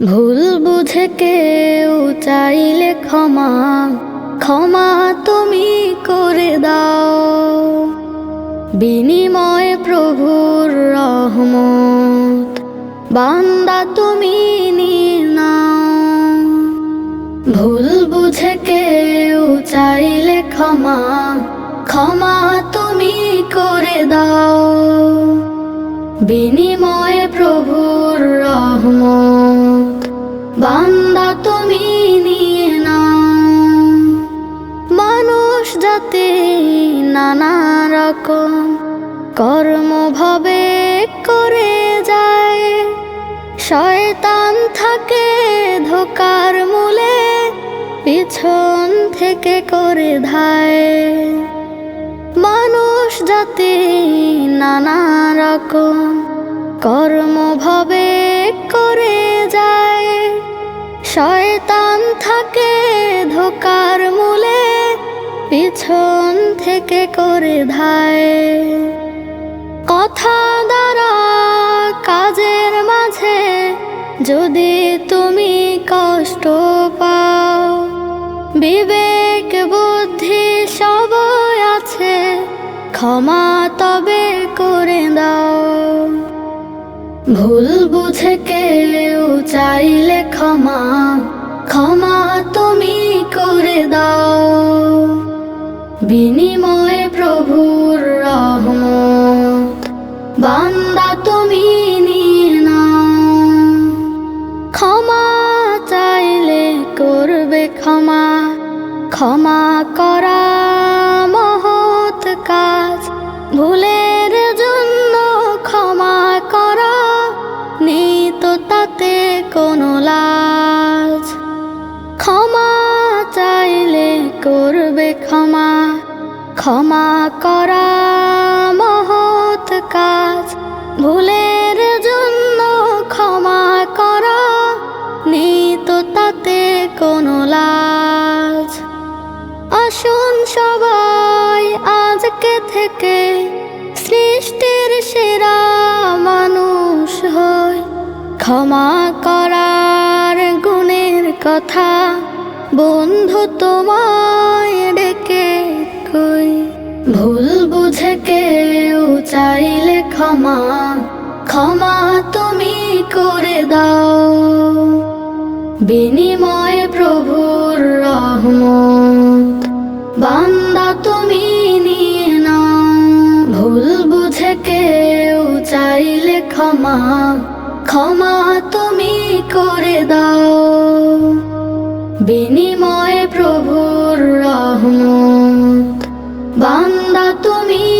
ভুল বুঝে কেউ চাইলে ক্ষমা ক্ষমা তুমি করে দাও। বিনিময় প্রভুর রহমত, বান্দা তুমি নাও। ভুল বুঝে কেউ চাইলে ক্ষমা ক্ষমা তুমি করে দাও। বিনিময়ে প্রভুর জাতি নানা রকম কর্মভাবে করে যায়। শয়তান থাকে ধোকার মূলে, পিছন থেকে করে ধায়। মানুষ জাতি নানা রকম কর্মভাবে করে যায়। শয়তান থাকে ধোকার মূলে পিছন থেকে করে ধায়। কথা দ্বারা কাজের মাঝে যদি তুমি কষ্ট পাও, বিবেক, বুদ্ধি সব আছে, ক্ষমা তবে করে দাও। ভুল বুঝে কেউ চাইলে ক্ষমা ক্ষমা তুমি করে দাও। বিনিময়ে প্রভুর রহমত। বান্দা তুমি নিয়ে নাও। ক্ষমা চাইলে করবে ক্ষমা। ক্ষমা করা মহৎ কাজ। ভুলের ক্ষমা ক্ষমা করা মহৎ কাজ। ভুলের জন্য ক্ষমা করা নেই তো তাতে কোনো লাজ। আসুন সবাই আজকে থেকে সৃষ্টির সেরা মানুষ হয় ক্ষমা করার গুণের কথা বন্ধু তোমায় ভুল বুঝে কেউ চাইলে ক্ষমা ক্ষমা তুমি করে দাও। বিনিময়ে প্রভুর রহমত, বান্দা তুমি নিয়ে নাও। ভুল বুঝে কেউ চাইলে ক্ষমা ক্ষমা তুমি করে দাও। বিনিময়ে প্রভুর রহমত তুমি